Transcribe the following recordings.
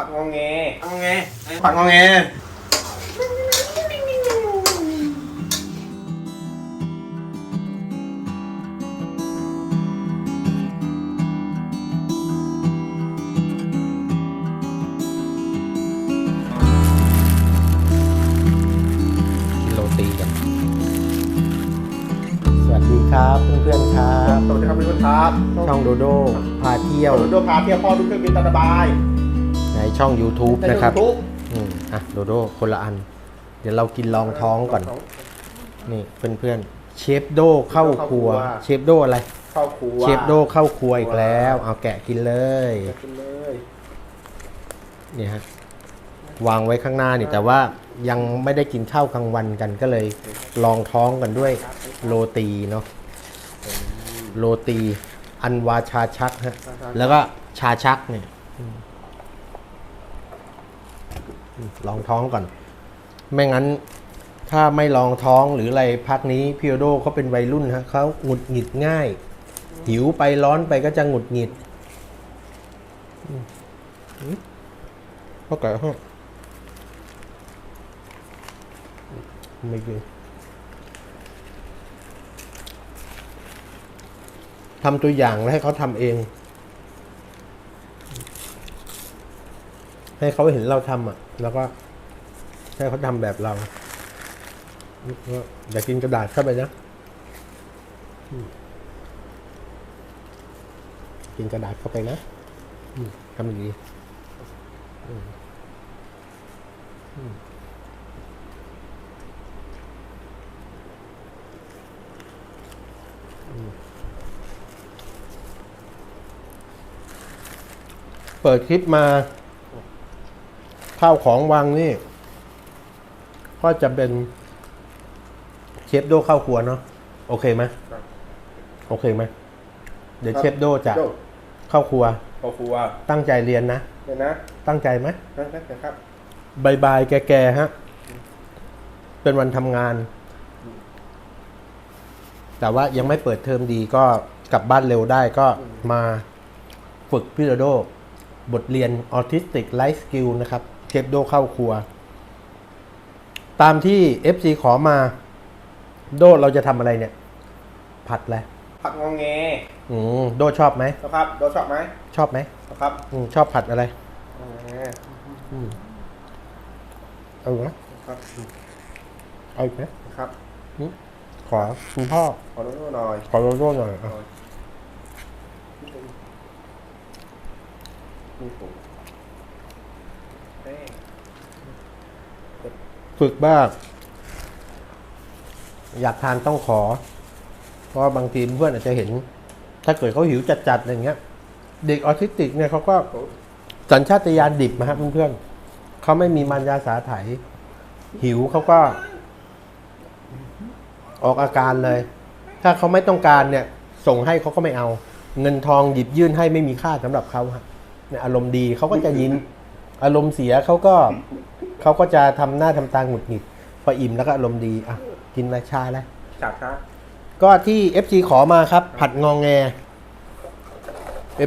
ผักงองแงงอแงผักงองแงกินโรตีกัน สวัสดีครับเพื่อนๆครับ สวัสดีครับทุกท่านครับช่องโดโดพาเที่ยว โดพาเที่ยวพ่อทุกเครื่องบินตามสบาย ในช่อง YouTube ในนะครับทุกอืมอะโดโดคนละอัน เดี๋ยวเรากินลองท้องก่อน นี่เพื่อนๆเชฟโดเข้าครัว เชฟโดอะไร เข้าครัวเชฟโดเข้าครัวอีกแล้ว เอาแกะกินเลยกินเลยนี่ฮะวางไว้ข้างหน้านี่แต่ว่ายังไม่ได้กินข้าวกลางวันกันก็เลยลองท้องกันด้วยโรตีเนาะโรตี อันวาชาชักฮะแล้วก็ชาชักเนี่ยอืมอืม ลองท้องก่อน ไม่งั้น ถ้าไม่ลองท้องหรืออะไรพักนี้พิโอโดเขาเป็นวัยรุ่นฮะเขาหงุดหงิดง่าย หิวไปร้อนไปก็จะหงุดหงิดอืมอืมเข้าไก่ห้องไม่กินทำตัวอย่างแล้วให้เขาทำเอง ให้เขาเห็นเราทำอะ แล้วก็ให้เขาทำแบบเราอย่ากินกระดาษเข้าไปนะกินกระดาษเข้าไปนะทำดีอืมอืมอืมเปิดคลิปมา ข้าวของวางนี่ ก็จะเป็นเชฟโดข้าวครัวเนาะโอเคไหมโอเคไหมเดี๋ยวเชฟโดจะโด ข้าครัวข้าครัวตั้งใจเรียนนะ เดี๋ยวนะตั้งใจไหมนะครับ บายบายแก่ๆฮะ เป็นวันทำงาน แต่ว่ายังไม่เปิดเทอมดีก็กลับบ้านเร็วได้ก็มาฝึกพี่โดโด บทเรียนออทิสติกไลฟ์สกิลนะครับ เชฟโดเข้าครัว ตามที่ FC ขอมา โดเราจะทำอะไรเนี่ย ผัดอะไรผักงองแงอืมโดชอบไหม นะครับโดชอบไหมชอบไหมนะครับอืมชอบผัดอะไรงองแงอืมเอาไหมครับเอาอีกไหมนะครับขอคุณพ่อ ขอโดหน่อยขอโดโดหน่อยอะ นี่ผมเอ้ย ฝึกบ้าง อยากทานต้องขอ เพราะบางทีเพื่อนอาจจะเห็น ถ้าเกิดเขาหิวจัดๆอย่างเงี้ย เด็กออทิสติกเนี่ยเขาก็สัญชาตญาณดิบนะครับเพื่อนๆเขาไม่มีมารยาสาไถหิวเขาก็ ออกอาการเลย ถ้าเขาไม่ต้องการเนี่ย ส่งให้เขาก็ไม่เอา เงินทองหยิบยื่นให้ไม่มีค่าสำหรับเขาฮะเนี่ยอารมณ์ดีเขาก็จะยิ้ม อารมณ์เสียเขาก็เขาก็จะทำหน้าทำตาหงุดหงิด พออิ่มแล้วก็อารมณ์ดีอะกินมาชาแล้วจากครับก็ที่ FC ขอมาครับ ผัดงองแง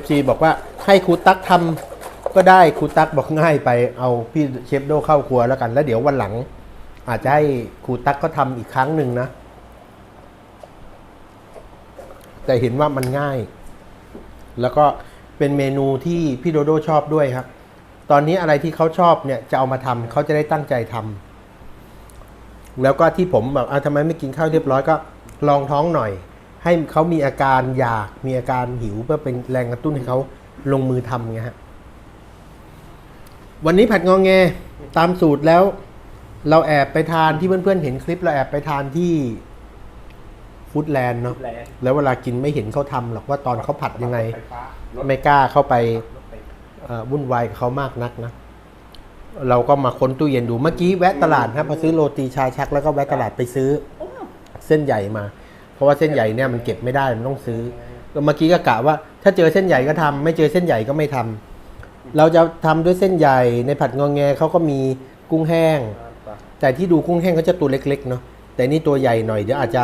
FC บอกว่าให้ครูตั๊กทำก็ได้ครูตั๊กบอกง่ายไปเอาพี่เชฟโดเข้าครัวแล้วกัน แล้วเดี๋ยววันหลัง อาจจะให้ครูตั๊กก็ทำอีกครั้งหนึ่งนะ แต่เห็นว่ามันง่าย แล้วก็เป็นเมนูที่พี่โดโดชอบด้วยครับ ตอนนี้อะไรที่เขาชอบเนี่ยจะเอามาทำเขาจะได้ตั้งใจทำแล้วก็ที่ผมแบบอะทำไมไม่กินข้าวเรียบร้อยก็ลองท้องหน่อย ให้เขามีอาการอยากมีอาการหิวเพื่อเป็นแรงกระตุ้นให้เขาลงมือทำไงฮะวันนี้ผัดงองแงตามสูตรแล้ว เราแอบไปทานที่เพื่อนๆเห็นคลิปเราแอบไปทานที่ฟู้ดแลนด์เนาะแรงแล้วเวลากินไม่เห็นเขาทำหรอกว่าตอนเขาผัดยังไงฟฟ้าไม่กล้าเข้าไปเอ่อ วุ่นวายกับเขามากนักนะ เราก็มาค้นตู้เย็นดูเมื่อกี้แวะตลาดครับพอซื้อโรตีชาชักแล้วก็แวะตลาดไปซื้อเส้นใหญ่มา เพราะว่าเส้นใหญ่เนี่ยมันเก็บไม่ได้มันต้องซื้อก็เมื่อกี้ก็กะว่าถ้าเจอเส้นใหญ่ก็ทำไม่เจอเส้นใหญ่ก็ไม่ทำเราจะทำด้วยเส้นใหญ่ในผัดงองแงเขาก็มีกุ้งแห้ง แต่ที่ดูกุ้งแห้งเขาจะตัวเล็กๆเนาะแต่นี่ตัวใหญ่หน่อยเดี๋ยวอาจจะ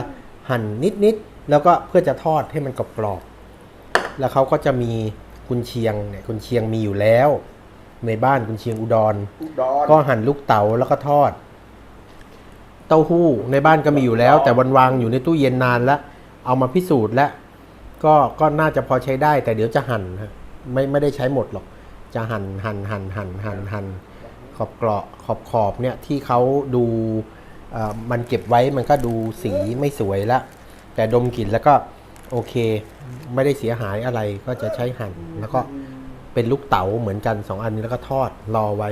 หั่นนิดๆแล้วก็เพื่อจะทอดให้มันกรอบๆแล้วเขาก็จะมี กุนเชียงเนี่ยกุนเชียงมีอยู่แล้ว ในบ้านกุนเชียงอุดร อุดรก็หั่นลูกเต๋าแล้วก็ทอด เต้าหู้ในบ้านก็มีอยู่แล้ว แต่วันวางอยู่ในตู้เย็นนานแล้วเอามาพิสูจน์แล้วก็ก็น่าจะพอใช้ได้แต่เดี๋ยวจะหั่นฮะไม่ไม่ได้ใช้หมดหรอก จะหั่นหั่นหั่นหั่นหั่นหั่นขอบเกราะขอบขอบเนี่ยที่เขาดูเอ่อมันเก็บไว้มันก็ดูสีไม่สวยแล้วแต่ดมกลิ่นแล้วก็ โอเค ไม่ได้เสียหายอะไรก็จะใช้หั่น แล้วก็เป็นลูกเต๋าเหมือนกันสองอันนี้แล้วก็ทอดรอไว้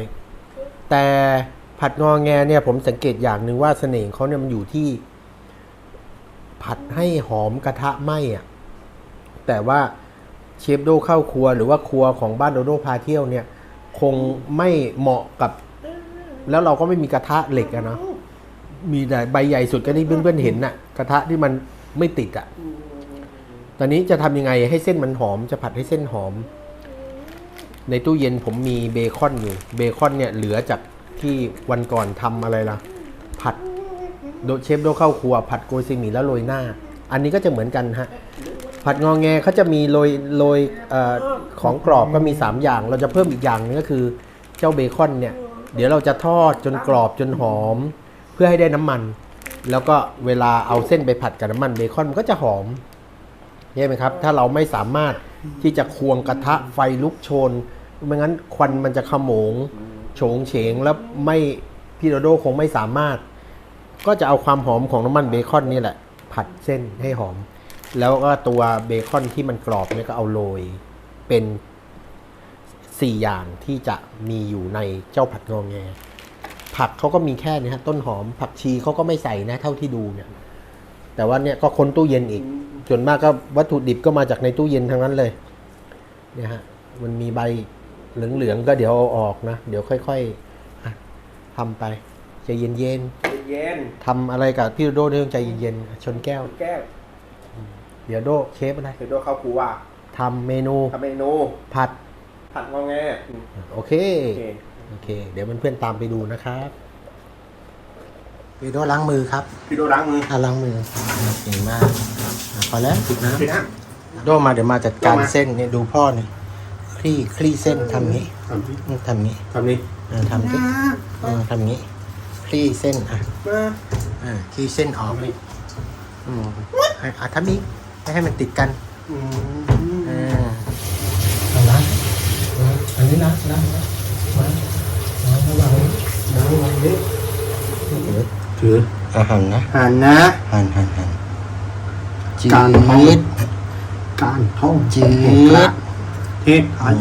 แต่ผัดงอแงเนี่ยผมสังเกตอย่างหนึ่งว่าเสน่ห์เขาเนี่ยมันอยู่ที่ ผัดให้หอมกระทะไหม้อะแต่ว่าเชฟโดเข้าครัวหรือว่าครัวของบ้านโดโดพาเที่ยวเนี่ย คงไม่เหมาะกับ แล้วเราก็ไม่มีกระทะเหล็กอะเนาะมีแต่ใบใหญ่สุดก็ที่เพื่อนๆเห็นน่ะ กระทะที่มันไม่ติดอะ ตอนนี้จะทำยังไงให้เส้นมันหอม จะผัดให้เส้นหอม ในตู้เย็นผมมีเบคอนอยู่ เบคอนเนี่ยเหลือจากที่วันก่อนทำอะไรล่ะ ผัดโดเชฟโดเข้าครัว ผัดโกยซีหมี่แล้วโรยหน้า อันนี้ก็จะเหมือนกันฮะ ผัดงองแงเขาจะมีโรยโรยออของกรอบก็มี 3 อย่าง เราจะเพิ่มอีกอย่างนึงก็คือเจ้าเบคอนเนี่ย เดี๋ยวเราจะทอดจนกรอบจนหอม เพื่อให้ได้น้ำมัน แล้วก็เวลาเอาเส้นไปผัดกับน้ำมันเบคอนมันก็จะหอม ใช่ไหมครับ ถ้าเราไม่สามารถที่จะควงกระทะไฟลุกโชน ไม่งั้นควันมันจะขโมงโฉงเฉงแล้วไม่พี่โดโดคงไม่สามารถ ก็จะเอาความหอมของน้ำมันเบคอนนี่แหละ ผัดเส้นให้หอม แล้วก็ตัวเบคอนที่มันกรอบเนี่ยก็เอาโรยเป็นสี่อย่างที่จะมีอยู่ในเจ้าผัดงอแง ผักเขาก็มีแค่นี้ฮะต้นหอม ผักชีเขาก็ไม่ใส่นะเท่าที่ดูเนี่ย แต่ว่าเนี่ยก็คนตู้เย็นอีก ส่วนมากก็วัตถุดิบก็มาจากในตู้เย็นทั้งนั้นเลยเนี่ยฮะมันมีใบเหลืองๆก็เดี๋ยวเอาออกนะ เดี๋ยวค่อยๆอะทำไปใจเย็นเย็นๆทำอะไรกับพี่โดโดเรื่องใจเย็นๆชนแก้ว แก้วเดี๋ยวโดเชฟอะไรเดี๋ยวโดเข้าครัวทำเมนูทำเมนูผัดผัดงอแงอืมโอเคโอเคโอเค เดี๋ยวเพื่อนๆตามไปดูนะครับ พี่โดล้างมือครับพี่โดล้างมืออะล้างมือเก่งมากอะพอแล้วปิดน้ำพี่นะโดมาเดี๋ยวมาจัดการโดมาเส้นเนี่ยดูพ่อเนี่ยคลี่คลี่เส้นทำงี้ทำพี่อืมทำงี้ทำนี่เออทำงี้เออทำงี้คลี่เส้นอะมาอ่าคลี่เส้นออกอืมอะอะทำนี้ไม่ให้มันติดกันอืมเออเอาละอันนี้นะนะนะมามาระวังนะระวังนี้ ถืออาหารนะหันนะ หั่นหั่นหั่นจืการทอดดการท่องจืดทิศอืม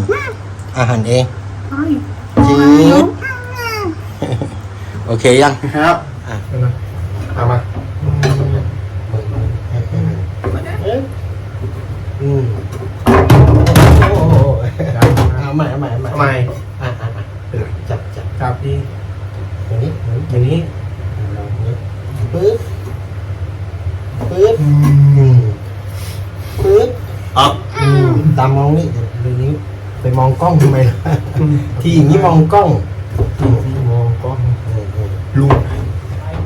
อาหารเองจืดโอเคยังครับ ตามมองนี่เดี๋ยวนี้ไปมองกล้องทำไมล่ะที่อย่างนี้มองกล้องที่มองก็เออเออลุง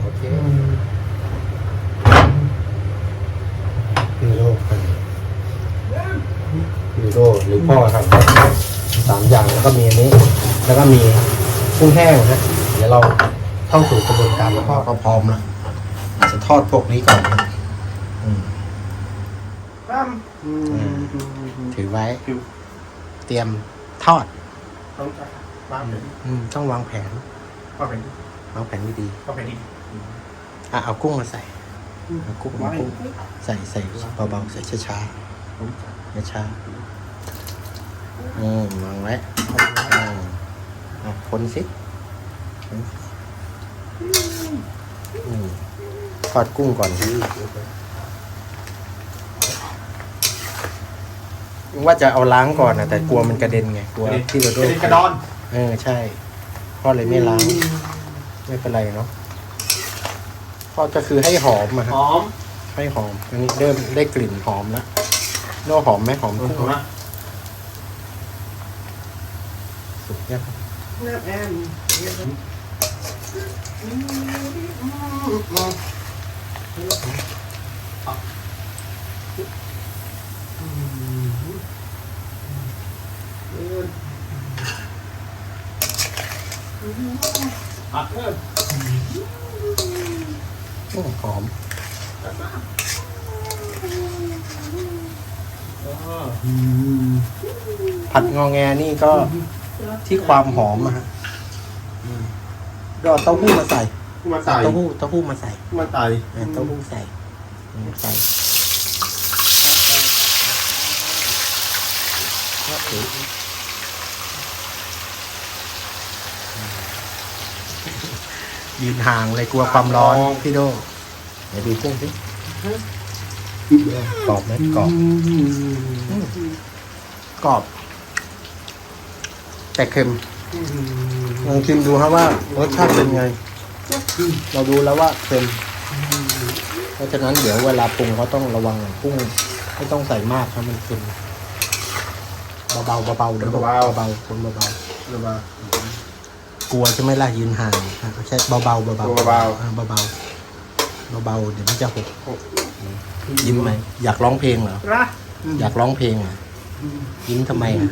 โอเคฮีโร่กันฮีโร่หรือพ่อครับสามอย่างแล้วก็มีอันนี้ แล้วก็มีกุ้งแห้งฮะเดี๋ยวเราเข้าสู่กระบวนการแล้วพ่อก็พร้อมแล้วจะทอดพวกนี้ก่อนนะอืมครับอืม ถือไว้ คือเตรียมทอดต้องวางแผนอืมต้องวางแผนวางแผนวางแผนดีวางแผนดีๆอะเอากุ้งมาใส่เอากุ้งเอากุ้งใส่ใส่เบาๆใส่ช้าๆช้าๆอืมวางไว้อืมอะคนสิอืมทอดกุ้งก่อน ว่าจะเอาล้างก่อนนะแต่กลัวมันกระเด็นไงกลัวที่เราโดกระนเด็นกระดอนเออใช่พ่อเลยไม่ล้าง ไม่เป็นไรเนาะพ่อก็คือให้หอมอะหฮะอมให้หอมอันนี้เริ่มได้กลิ่นหอมแล้วโน่หอมไหมหอมหอกุ้งมไหมนะสุกยังน้ำแอม ผักเพิ่มหอมผัดงองแงนี่ก็ที่ความหอมอะฮะอก็เต้าหู้มาใส่มาใส่เต้าหู้เต้าหู้มาใส่มาใส่เต้าหู้ใส่ใส่ก็เออ ยืนห่างเลยกลัวความร้อนพี่โดไหนดูกุ้งสิกรอบไหมกรอบกรอบ แต่เค็มลองชิมดูครับว่ารสชาติเป็นไง เราดูแล้วว่าเค็มเพราะฉะนั้นเดี๋ยวเวลาปรุงก็ต้องระวังกุ้งไม่ต้องใส่มากครับมันเค็มเบาๆเบาๆเดี๋ยวเบาๆเบาๆคนเบาๆเบาๆ กลัวใช่ไหมล่ะยืนห่างอะก็ใช้เบาๆเบาๆเบาๆ อะเบาๆเบาๆเดี๋ยวมันจะหกยิ้มไหมอยากร้องเพลงเหรออยากร้องเพลงเหรอยิ้มทำไมอะ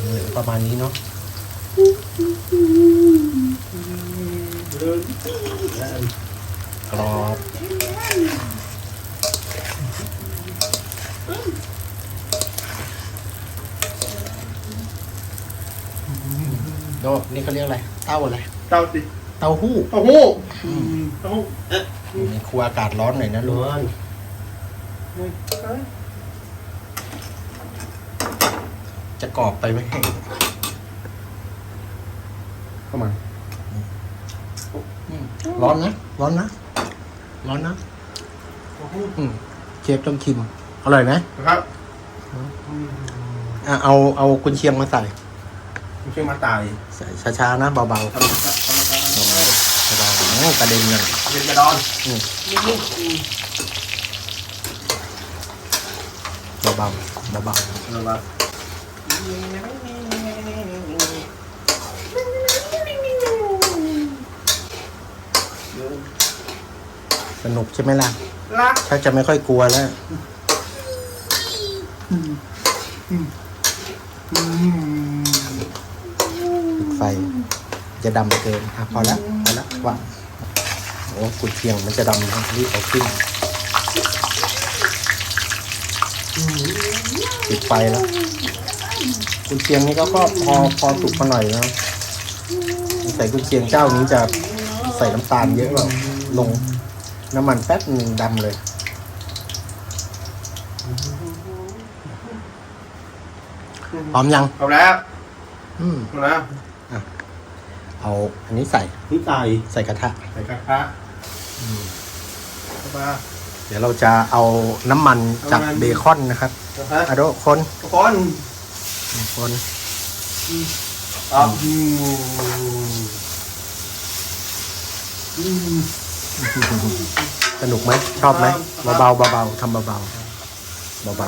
เหลือประมาณนี้เนาะเริ่ม กรอบโดนี่เขาเรียกอะไร เต้าอะไร เต้าสิเต้าหู้ เต้าหู้เต้าหู้อ๊ะครัวอากาศร้อนหน่อยนะลุงจะกรอบไปไหมเข้ามา ร้อนนะ ร้อนนะ ร้อนนะอืมเชฟต้องชิม อร่อยไหมครับอะเอาเอากุนเชียงมาใส่กุนเชียงมาใส่ใส่ช้าๆนะเบาๆเบาธรรมชาติรรมชาติๆโกระเด็นเลยเป็นกระดอนเบาลูเบาๆเบาๆเบาๆ สนุกใช่ไหมล่ะรักชักจะไม่ค่อยกลัวแล้วปิดไฟ จะดำเกินอะพอแล้วพอแล้ววาโอ้กุดเชียงมันจะดำนะรีบเอาขึ้นปิดไฟแล้วกุดเชียงนี่ก็ก็พอพอสุกมาหน่อยนะใส่กุดเชียงเจ้านี้จะใส่น้ำตาลเยอะแบบลง น้ำมันแป๊บหนึ่งดำเลย พร้อมยัง เอมแล้วอืมเอาแล้วเอา อันนี้ใส่นี่ใส่ใส่กระทะ ใส่กระทะเข้ามา เดี๋ยวเราจะเอาน้ำมันจากเบคอนนะครับอระอโดคนทุกคนคนออืมอืม สนุกไหมชอบไหมเบาเบาเบาๆทำเบาเบาเบาเ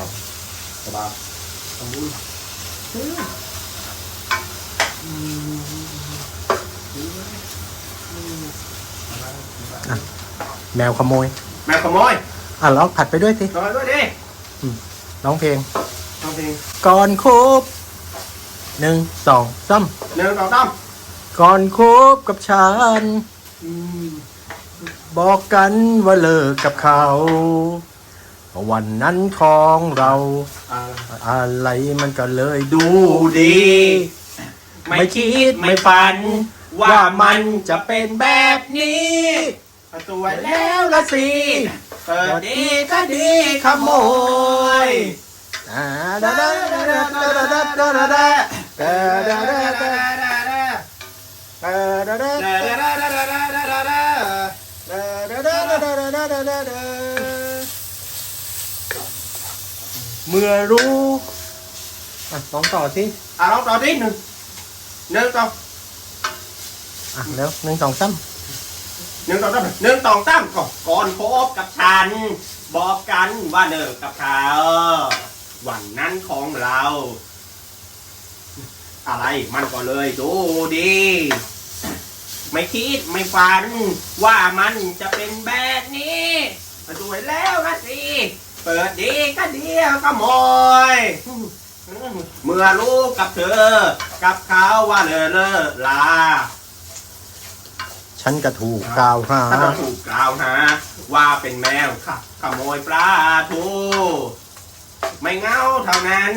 บาแมวขโมย แมวขโมย อะร้องผัดไปด้วยสิร้องด้วยดิร้องเพลงร้องเพลง ก่อนคบหนึ่งสองซ้ำหนึ่งสองซ้ำก่อนคบกับฉัน บอกกันว่าเลิกกับเขา วันนั้นของเรา อะไรมันก็เลยดูดี ไม่คิดไม่ฝัน ว่ามันจะเป็นแบบนี้ประตูวแล้วละสิเปิดดีก็ดีขโมย เมื่อรู้อะลองต่อสิอะลองต่อดิหนึ่งหนึ่งสองอะเร็วหนึ่งสองสามหนึ่งสองสามหนึ่งสองสามก่อนก่อนพบกับฉัน บอกกันว่าเลิกกับเขาวันนั้นของเรา อะไรมันก็เลยดูดี ไม่คิดไม่ฝัน ว่ามันจะเป็นแบบนี้สวยแล้วนะสิ เปิดดีก็เดียวก็โมยเมื่อรู้กับเธอ กับเขาว่าเลอเลอลา ฉันก็ถูกกล่าวหาถ้าถูกกล่าวหาว่าเป็นแมวขับขโมยปลาทูไม่เงาเท่านั้น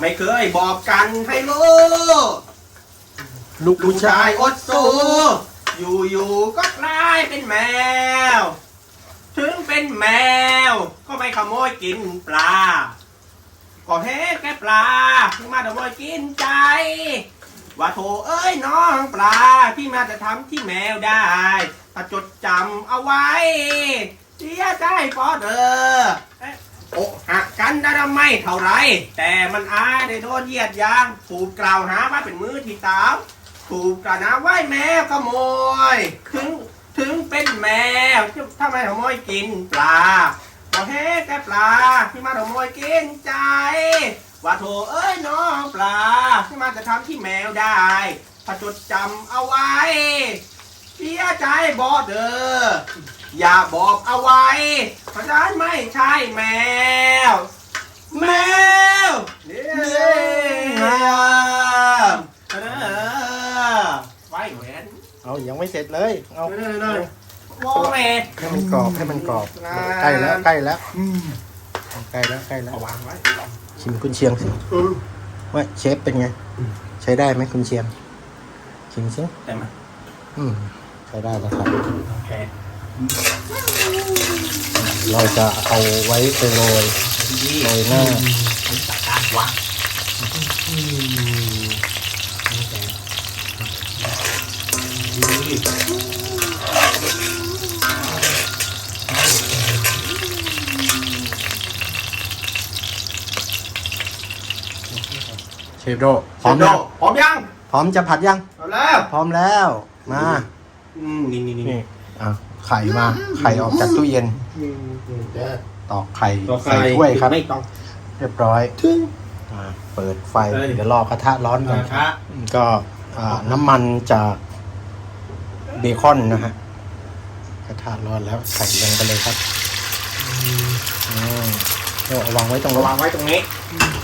ไม่เคยบอกกันให้รู้ ลูกผู้ชายอดสู้อยู่อยู่ๆก็กลายเป็นแมว ถึงเป็นแมว ก็ไม่ขโมยกินปลา ก็เห็นแค่ปลาที่มาขโมยกินใจ ว่าโถเอ้ยน้องปลาที่มาจะทำที่แมวได้ถ้าจดจำเอาไว้เสียใจพอเธอเอ๊ะอกหักกันได้ไม่เท่าไร แต่มันอายได้โดนเหยียดยางถูกกล่าวหาว่าเป็นมือที่สาม ถูกกล่าวหาว่าแมวขโมย ถึงถึงเป็นแมวทำไมขโมยกินปลาก็เฮ้แต่ปลาที่มาขโมยกินใจ ว่าโถเอ้ยน้องปลาที่มาจะทำที่แมวได้ถ้าจดจำเอาไว้เสียใจบอกเด้ออย่าบอกเอาไว้เพราะฉันไม่ใช่แมว แมวเนี่ยเออ ไว้แหวนเอายังไม่เสร็จเลย เอาเด้อเด้อโมเมให้มันกรอบให้มันกรอบอ่าใกล้แล้วใกล้แล้วใกล้แล้วใกล้แล้วเอาวางไว้ชิมคุณเชียงสิว่าเชฟเป็นไง ใช้ได้ไหมคุณเชียงชิมสิได้ไหมอืมใช้ได้แล้วครับโอเคเราจะเอาไว้ไปโรยดีโรยหน้าผมจัดการวา เชฟโดพร้อมแล้แล้ววพร้อมยังพร้อมจะผัดยังเอาแล้วพร้อมแล้วมาอืมนี่นี่นี่นี่อะไข่มา ไข่ออกจากตู้เย็นตอกไข่ใส่ถ้วยครับไม่ต้องเรียบร้อยถึงอ่าเปิดไฟเอ้ยเดี๋ยวรอกระทะร้อนก่อนนะคครับรับก็อ่าน้ำมันจากเบคอนนะฮะกระทะร้อนแล้วใส่ลงไปเลยครับอืมเอาวางไว้ตรงนู้นวางไว้ตรงนี้เ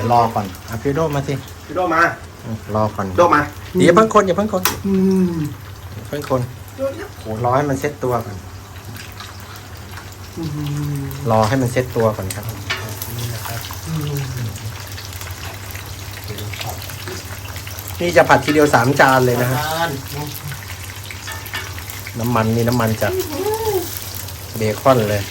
ดี๋ยวรอก่อนอะพี่โดมาสิพี่โดมาอืมรอก่อนโดมาเดี๋ยวเพิ่งคนอย่าเพิ่งคนอย่าเพิ่งคนโหรอให้มันเซ็ตตัวก่อนรอให้มันเซ็ตตัวก่อนครับนี่จะผัดทีเดียวสามจานเลยนะฮะน้ำมันนี่น้ำมันจากเบคอนเลย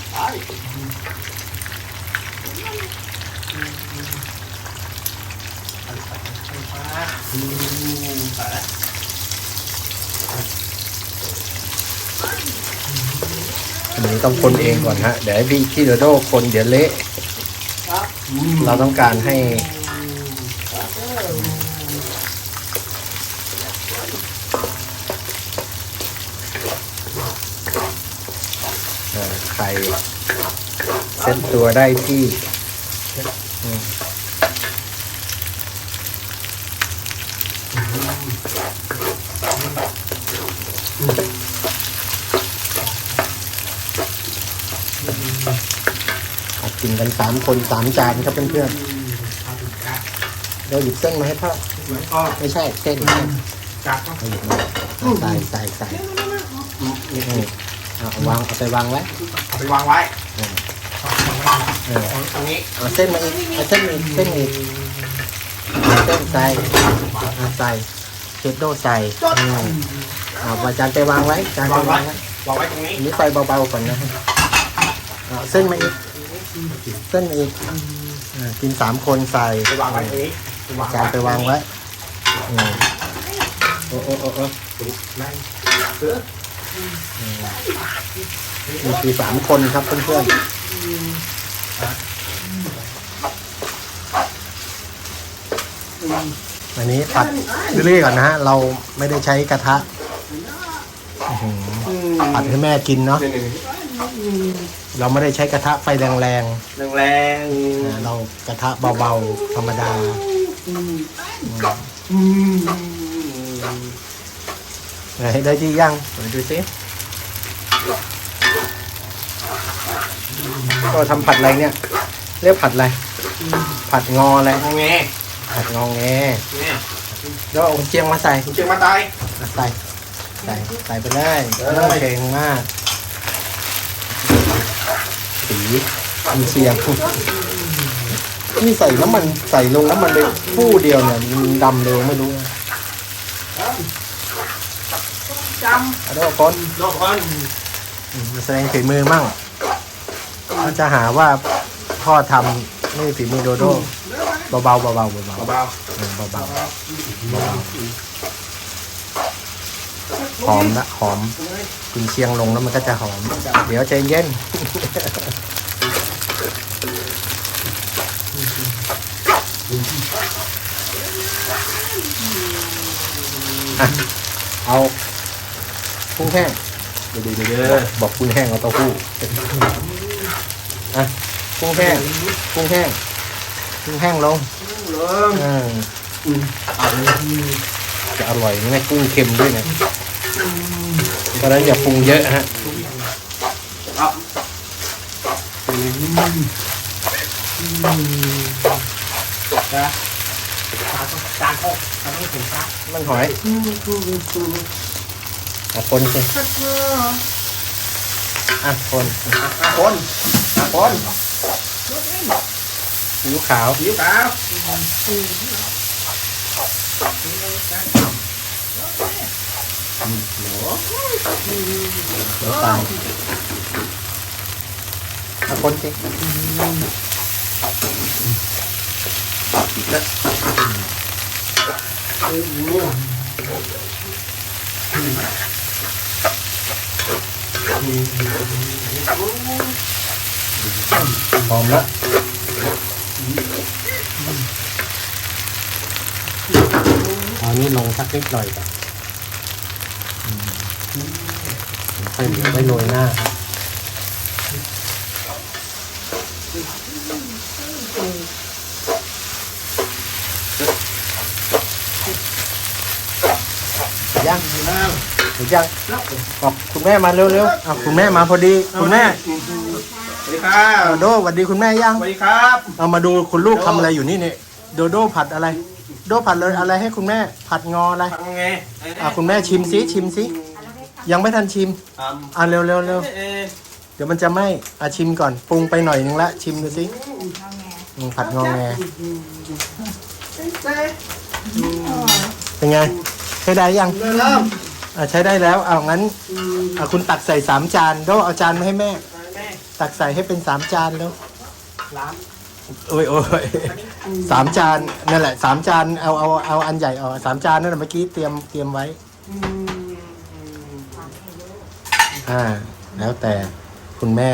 อันนี้ต้องคนเองก่อนฮะ เดี๋ยวให้พี่ที่โดโดคนเดี๋ยวเละ เราต้องการให้ เอ่อไข่เซ็ตตัวได้ที่ กินกันสามคนสามจานครับเพื่อนๆเราหยิบเส้นมาให้พ่อเหมือนก็ไม่ใช่เส้นจัดเอาหยิบมาใส่ใส่ใส่นี่เอาวางเอาไปวางไว้เอาไปวางไว้เออตรงนี้เอาเส้นมาอีกเอาเส้นมาอีกเส้นอีกเอาเส้นใส่เอาใส่เชดโดใส่อืมเอาวางจานไปวางไว้จานไปวางไว้วางไว้ตรงนี้อันนี้ไฟเบาๆก่อนนะฮะเอาเส้นมาอีก เส้นมาอีกอ่ากินสามคนใส่ไปวางไว้ตรงนี้จานไปวางไว้อืมโอ้โอ้โอ้โอ้นั่นนี่คือสามคนครับเพื่อนๆ อันนี้ผัดเรื่อยๆก่อนนะฮะ เราไม่ได้ใช้กระทะอื้อหือผัดให้แม่กินเนาะ นี่นี่ เราไม่ได้ใช้กระทะไฟแรงแรงแรงๆนะเรากระทะเบาๆธรรมดาอืมไหนได้ที่ย่างไหนดูสิก็ทำผัดอะไรเนี่ย เรียกผัดอะไร ผัดงออะไรงงแงผัดงอแงเนี่ยแล้วเอาเจียงมาใส่เชียงมาตายอะใส่ ใส่ใส่ไปเลยเออเก่งมาก สีมีเชียงนี่ใส่น้ำมันใส่ลงน้ำมันเลยฟู่เดียวเนี่ยมันดำเร็วไม่รู้นะจเอาด้วยคนำโลกคนอืมมาแสดงฝีมือมั่งเขาจะหาว่าพ่อทำไม่ฝีมือโดโด้เบาๆเบาๆเบาๆเบาเบาๆเออเบาๆเบาๆหอมนะหอมกุนเชียงลงแล้วมันก็จะหอม เดี๋ยวใจเย็น อะเอากุ้งแห้งเดี๋ยวเดี๋ยวเดี๋ยวบอกกุ้งแห้งเอาเต้าหู้อะกุ้งแห้งกุ้งแห้งกุ้งแห้งลงเริ่มเออจะอร่อยไม่กุ้งเค็มด้วยนะเพราะฉะนั้นอย่าปรุงเยอะฮะเอานะ มันหอยอะคนสิอะคนคนอะคนผิวขาวผิวขาวน้ำตาลอะคนสิห อมละเอานี่ลงสักนิดหน่อยก่อนอืมค่อยเหลือไว้โรยหน้าครับย่างหรือย่างบอกคุณแม่มาเร็วๆเอาคุณแม่มาพอดีคุณแม่สวัสดีครับโดโดสวัสดีคุณแม่ย่างสวัสดีครับเอามาดูคุณลูกทำอะไรอยู่นี่เนี่ยโดโดผัดอะไร โดผัดเลยอะไรให้คุณแม่ ผัดงออะไร ทำไงอะคุณแม่ชิมซิชิมซิยังไม่ทันชิมอ่อะเร็วเร็วเร็วเอ๊ะเดี๋ยวมันจะไหมอะชิมก่อนปรุงไปหน่อยนึงละชิมดูสิอืมผัดงอแงเป็นไง ใช้ได้ยังเริ่มอะใช้ได้แล้วเอางั้นอะคุณตักใส่สามจานโดเอาจานมาให้แม่ แม่ตักใส่ให้เป็นสามจานแล้วล้างโอ้ยโอ้ยสามจานนั่นแหละสามจานเอาเอาเอาอันใหญ่ออกสามจานนั่นแหละเมื่อกี้เตรียมเตรียมไว้อ่า แล้วแต่คุณแม่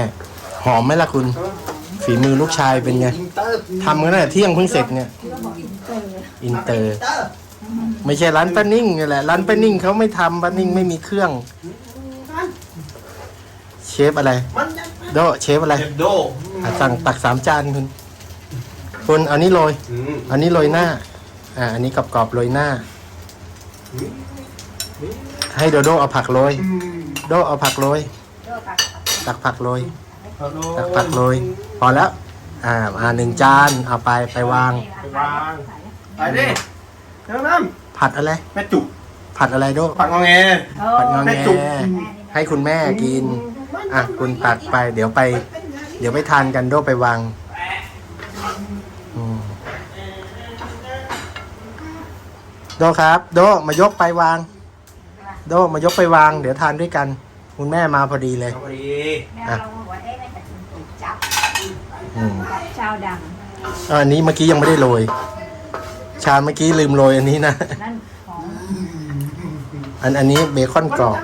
หอมไหมล่ะคุณ ฝีมือลูกชายเป็นไงอินเตอร์ทำกันตั้งแต่เที่ยงเพิ่งเสร็จเนี่ย อินเตอร์ ไม่ใช่ร้านป้านิ่งนี่แหละร้านป้านิ่งเขาไม่ทำป้านิ่งไม่มีเครื่อง เชฟอะไร มันยังโดเชฟอะไรเจ็บโดอะสั่งตักสามจานคุณคุณเอานี้โรยอืมอันนี้โรยหน้า อ่า อันนี้กรอบๆโรยหน้า ให้โดโดเอาผักโรยโดเอาผักโรยตักผักโรยตักผักโรยพอแล้ว อ่าอ่าหนึ่งจานเอาไปไปวาง ไปวางไปดิ เริ่มเริ่มผัดอะไรแม่จุกผัดอะไรโดผักงอแง ผัดงอแม่แงจุกให้คุณแม่กิน อะ คุณตักไปเดี๋ยวไป เดี๋ยวไปทานกันโดไปวางอืมโดครับ โดมายกไปวาง โดมายกไปวาง เดี๋ยวทานด้วยกัน คุณแม่มาพอดีเลย พอดีแม่เราบอกว่าเอ๊ะไม่แต่ถูกจับอืมจับเจ้าดังอันนี้เมื่อกี้ยังไม่ได้โรย ชาเมื่อกี้ลืมโรยอันนี้นะ นั่นของอันอันนี้เบคอนกรอบ ข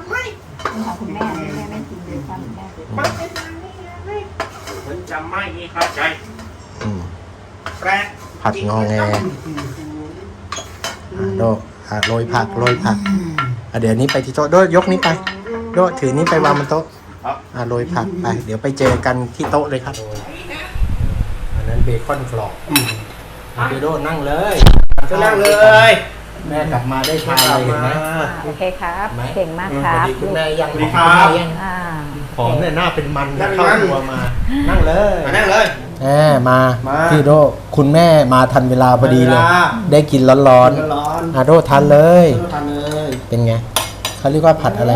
องคุณแม่เลยแม่ไม่กินเลยความแม่มันจะไม่เข้าใจอืมแปรผัดงอแงอะโดอะโรยผักโรยผักอะเดี๋ยวนี้ไปที่โต๊ะโดยกนี้ไป โดถือนี้ไปวางบนโต๊ะครับอะโรยผักไป เดี๋ยวไปเจอกันที่โต๊ะเลยครับ อันนั้นเบคอนกรอบ อะเดี๋ยวโดนั่งเลยจะนั่งเลยนแม่กลับมาได้ทานเลยเห็นไหมอ่าโอเคครับไหมเก่งมากครับสวัสดีคุณแม่ยังสวัสดีครับณแม่ยังอ่าหอมเนี่ยหน้าเป็นมันนั่นะงเข้านั่งตัวมา นั่งเลยมานั่งเลยแหมมามาพี่โดคุณแม่มาทันเวลาพอดีเลยทันเวลาได้กินร้อนร้อนๆอาโดทานเลยทานเลยเป็นไงเขาเรียกว่าผัดอะไร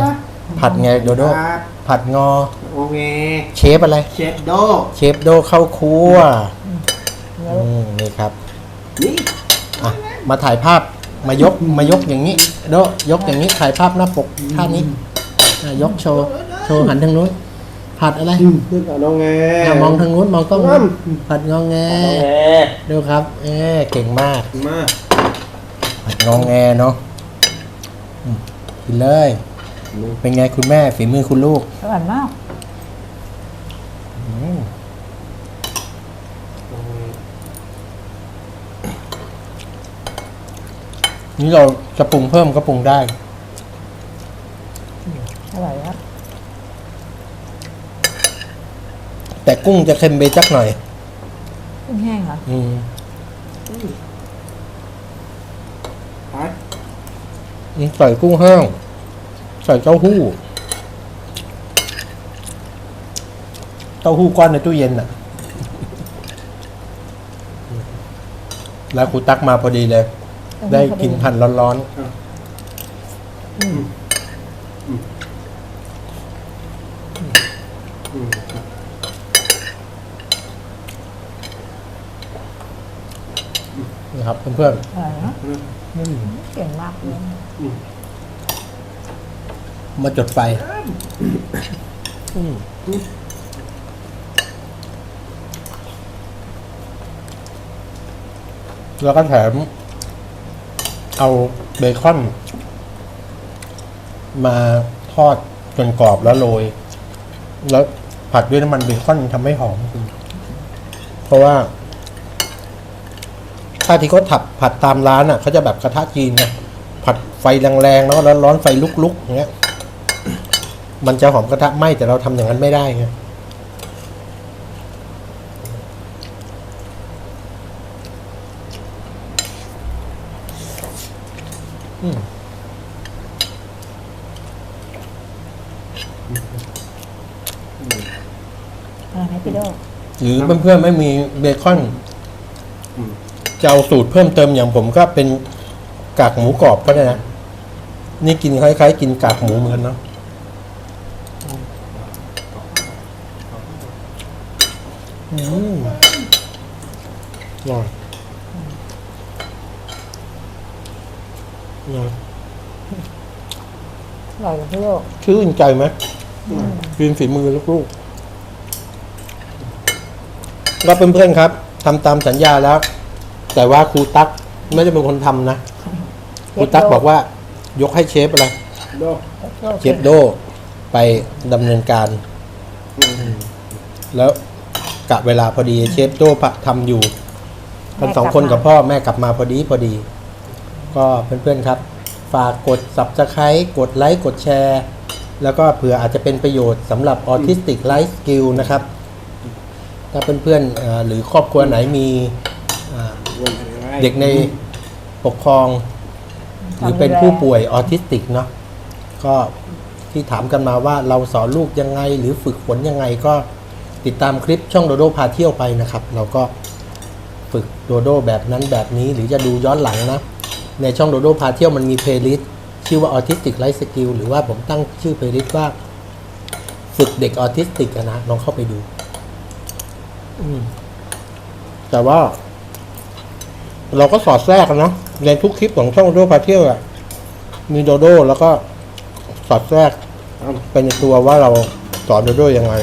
ผัดไงโดโดครับผัดงอโอเคเชฟอะไร เชฟโด เชฟโดเข้าครัวอืมนี่ครับ นี่อะมาถ่ายภาพมายกมายกอย่างนี้โดยกอย่างนี้ถ่ายภาพหน้าปกท่านี้อะยกโชว์โชว์หันทางนู้นผัดอะไรขึ้นกับน้องแงอะมองทางนู้นมองกล้องนู้นอืมผัดงอแงน้องแงดูครับ เอ๊เก่งมาก มาผัดงอแงเนาะอืมกินเลย เป็นไงคุณแม่ฝีมือคุณลูกอร่อยมาก อืม นี่เราจะปรุงเพิ่มก็ปรุงได้ อร่อยครับแต่กุ้งจะเค็มไปจักหน่อย กุ้งแห้งเหรออืมไปใส่กุ้งแห้งใส่เต้าหู้ เต้าหู้ก้อนในตู้เย็นน่ะ แล้วครูตักมาพอดีเลย ได้กินพันร้อนอืมๆนะครับเพื่อนอร่อยนะๆอืมเก่งมากเลยมาจดไฟอืมแล้วก็แถม เอาเบคอน มาทอดจนกรอบแล้วโรย แล้วผัดด้วยน้ำมันเบคอนทำให้หอม เพราะว่า ถ้าที่เขาถับผัดตามร้านอะเขาจะแบบกระทะจีนไงผัดไฟแรงๆแล้วก็ร้อนๆไฟลุกๆอย่างเงี้ย มันจะหอมกระทะไหมแต่เราทำอย่างนั้นไม่ได้ไง อืมอร่อยไหมพี่โดหรือเพื่อนๆไม่มีเบคอนอืม จะเอาสูตรเพิ่มเติมอย่างผมก็เป็นกากหมูกรอบก็ได้นะ นี่กินคล้ายๆ กินกากหมูเหมือนกันเนาะอืมอร่อย อร่อยอร่อยกับพี่โดชื่นใจไหมกินฝีมือลูกๆก็เพื่อนๆครับทำตามสัญญาแล้ว แต่ว่าครูตั๊กไม่ได้เป็นคนทำนะครูตั๊กบอกว่า ยกให้เชฟอะไรโดเชฟโดไปดำเนินการ แล้วกะเวลาพอดีเชฟโดปะทำอยู่กันสองคนกับพ่อแม่กลับมาพอดีพอดี ก็เพื่อนๆครับ ฝากกด subscribe กดไลค์กดแชร์ แล้วก็เผื่ออาจจะเป็นประโยชน์สำหรับ Autistic Life Skill นะครับ ถ้าเพื่อนๆเอ่อหรือครอบครัวไหนมีอ่าเด็กในปกครอง หรือเป็นผู้ป่วยออทิสติกเนาะก็ที่ถามกันมาว่าเราสอนลูกยังไง หรือฝึกฝนยังไงก็ติดตามคลิปช่องโดโดพาเที่ยวไปนะครับ เราก็ฝึกโดโดแบบนั้นแบบนี้หรือจะดูย้อนหลังนะ ในช่องโดโดพาเที่ยวมันมีเพลย์ลิสต์ชื่อว่า Autistic Life Skill หรือว่าผมตั้งชื่อเพลย์ลิสต์ว่า ฝึกเด็กออทิสติกนะลองเข้าไปดู แต่ว่า เราก็สอดแทรกนะในทุกคลิปของช่องโดโดพาเที่ยวอะมีโดโดแล้วก็สอดแทรกเป็นในตัวว่าเราสอนโดโดยังไง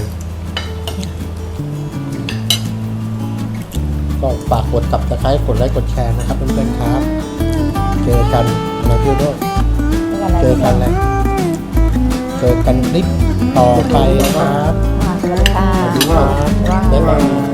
ก็ฝากกดตับตะไคร้กดไลค์กดแชร์นะครับเพื่อนๆครับ เจอกันมาเที่ยวด้วยเจอกันเลยเจอกันคลิปต่อไปครับสวัสดีค่ะสวัสดีครับบ๊ายบาย